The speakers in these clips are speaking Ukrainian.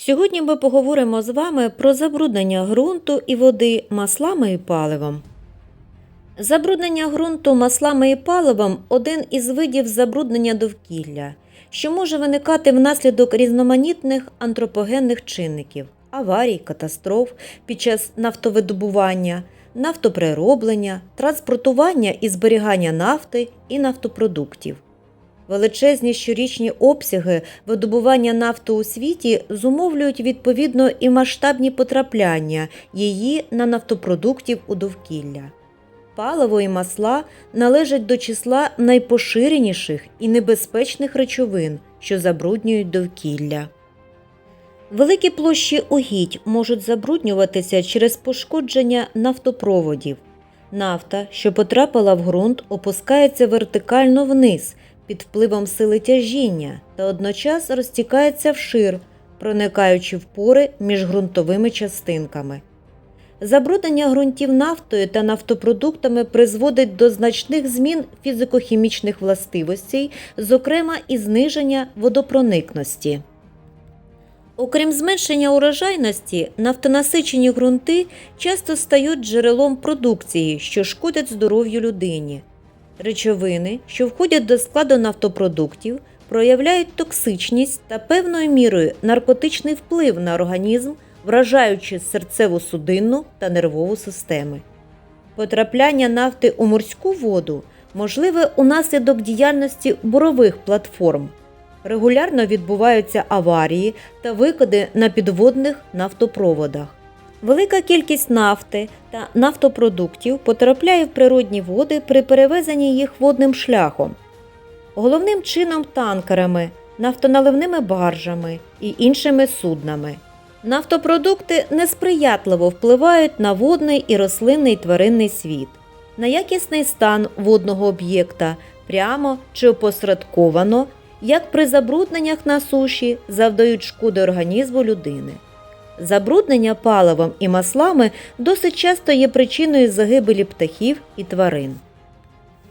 Сьогодні ми поговоримо з вами про забруднення ґрунту і води маслами і паливом. Забруднення ґрунту маслами і паливом один із видів забруднення довкілля, що може виникати внаслідок різноманітних антропогенних чинників, аварій, катастроф під час нафтовидобування, нафтоприроблення, транспортування і зберігання нафти і нафтопродуктів. Величезні щорічні обсяги видобування нафти у світі зумовлюють відповідно і масштабні потрапляння її на нафтопродуктів у довкілля. Паливо і масла належать до числа найпоширеніших і небезпечних речовин, що забруднюють довкілля. Великі площі угідь можуть забруднюватися через пошкодження нафтопроводів. Нафта, що потрапила в ґрунт, опускається вертикально вниз під впливом сили тяжіння та одночас розтікається вшир, проникаючи в пори між ґрунтовими частинками. Забруднення ґрунтів нафтою та нафтопродуктами призводить до значних змін фізико-хімічних властивостей, зокрема і зниження водопроникності. Окрім зменшення урожайності, нафтонасичені ґрунти часто стають джерелом продукції, що шкодять здоров'ю людині. Речовини, що входять до складу нафтопродуктів, проявляють токсичність та певною мірою наркотичний вплив на організм, вражаючи серцеву судинну та нервову системи. Потрапляння нафти у морську воду можливе унаслідок діяльності бурових платформ. Регулярно відбуваються аварії та викиди на підводних нафтопроводах. Велика кількість нафти та нафтопродуктів потрапляє в природні води при перевезенні їх водним шляхом. Головним чином танкерами, нафтоналивними баржами і іншими суднами. Нафтопродукти несприятливо впливають на водний і рослинний тваринний світ, на якісний стан водного об'єкта прямо чи опосередковано, як при забрудненнях на суші завдають шкоди організму людини. Забруднення паливом і маслами досить часто є причиною загибелі птахів і тварин.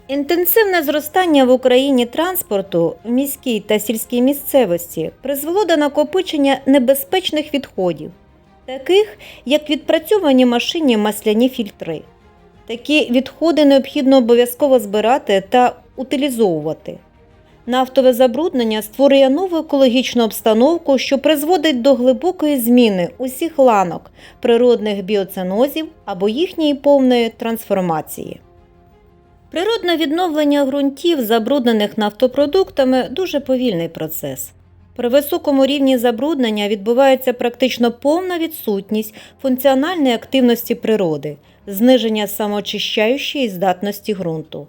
Інтенсивне зростання в Україні транспорту в міській та сільській місцевості призвело до накопичення небезпечних відходів, таких як відпрацьовані машинні масляні фільтри. Такі відходи необхідно обов'язково збирати та утилізовувати. Нафтове забруднення створює нову екологічну обстановку, що призводить до глибокої зміни усіх ланок природних біоценозів або їхньої повної трансформації. Природне відновлення ґрунтів, забруднених нафтопродуктами, дуже повільний процес. При високому рівні забруднення відбувається практично повна відсутність функціональної активності природи, зниження самоочищаючої здатності ґрунту.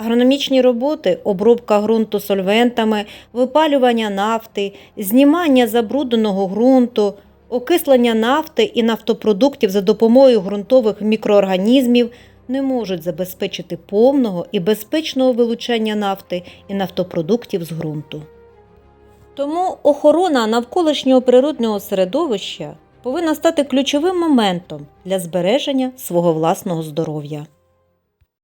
Агрономічні роботи, обробка ґрунту сольвентами, випалювання нафти, знімання забрудненого ґрунту, окислення нафти і нафтопродуктів за допомогою ґрунтових мікроорганізмів не можуть забезпечити повного і безпечного вилучення нафти і нафтопродуктів з ґрунту. Тому охорона навколишнього природного середовища повинна стати ключовим моментом для збереження свого власного здоров'я.